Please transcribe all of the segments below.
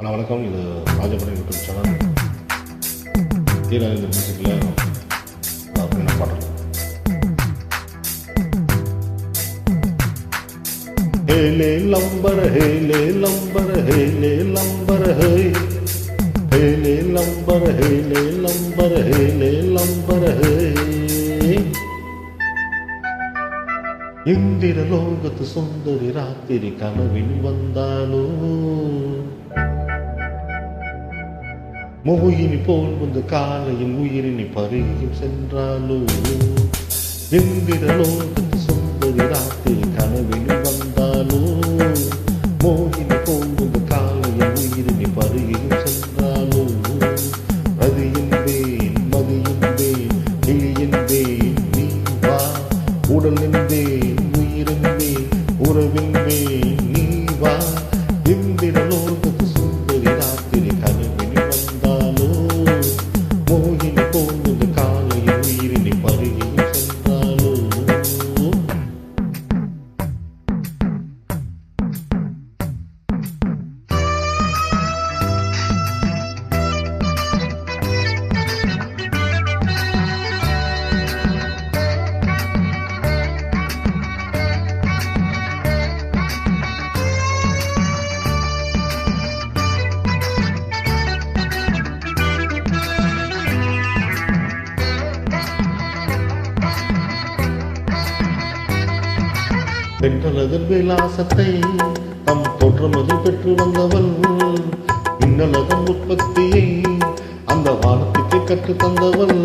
அண்ணா வணக்கம். இது Rajapuram YouTube channel. தீராஜேந்திர மியூசிக்கில் என்ன பாடல் ஹேலே லம்பர் ஹேலே லம்பர் ஹேலே லம்பர் ஹே. ஹேலே லம்பர் ஹேலே லம்பர் ஹேலே லம்பர் ஹே. இந்திர லோகத்து சுந்தரி ராத்திரி கனவில் வந்தாலோ. மோகினி போல் வந்து காலையும் உயிரினி பருகியும் சென்றாலோ எந்திரலோ சொந்ததி ராத்திரி கனவிலும் வந்தாலோ மோகினி போல் வந்து காலையும் உயிரினி பருகியும் சென்றாலோ அது என்பேன் மது என்பேன் நீ என்பேன் நீ வா உடல் பெற்றலதன் விலாசத்தை தம் தோற்றமது பெற்று வந்தவன் இன்னலதன் உற்பத்தியை அந்த வானத்துக்கு கற்று தந்தவள்.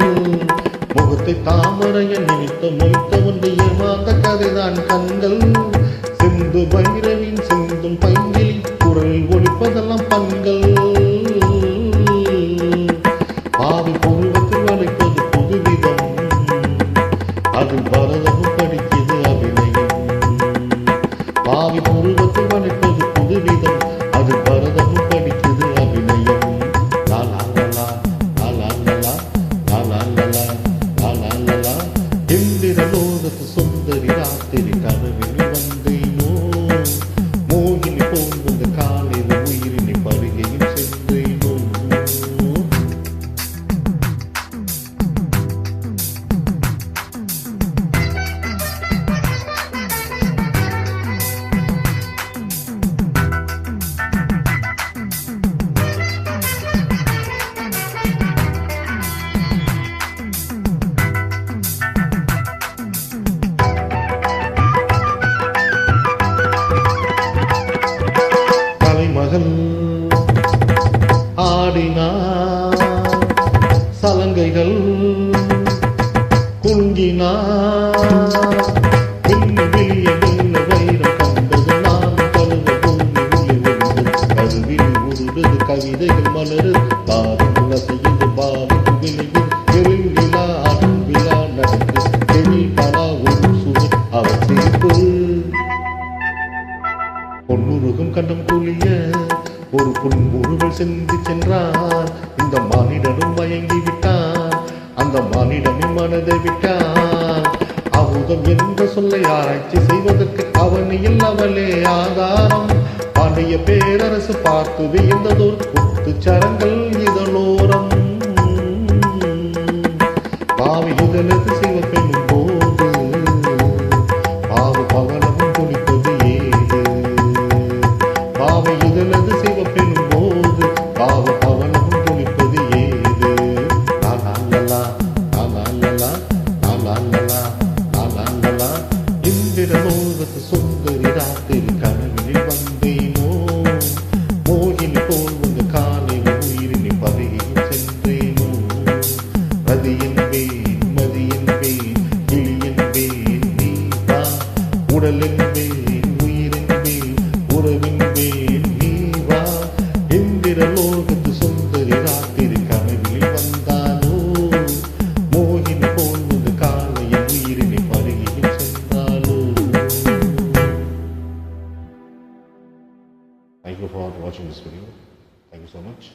முகத்தை தாமரைய நினைத்த மொய்த்தவன் ஏமாந்த கதைதான் கண்கள். சிந்து பைரவின் சிந்து de tu sonderidad delicada. மகன் ஆடினார் சலங்கைகள் குங்கினார். புல்லு விழிய வெள்ள வைரம் கண்டது நான் கழுத புல்லு விழி கவிதைகள் மலரு பாதம் உலசையுது பாவம் விழியில் எருங்கிலா அடும் விழா நடந்து எழில் பலா ஒரு சுவை அவர் பொன்னுருகும் கண்டம் கூலிய சிந்தி சென்றார். இந்த மானிடனும் மயங்கி விட்டான் அந்த மானிடனின் மனதை விட்டான் அமுதம் என்ற சொல்லை ஆராய்ச்சி செய்வதற்கு அவனியில் அவளே ஆதாரம். பாண்டிய பேரரசு பார்த்து வியந்ததோர் குத்துச்சரங்கள் இதனோ watching this video. Thank you so much.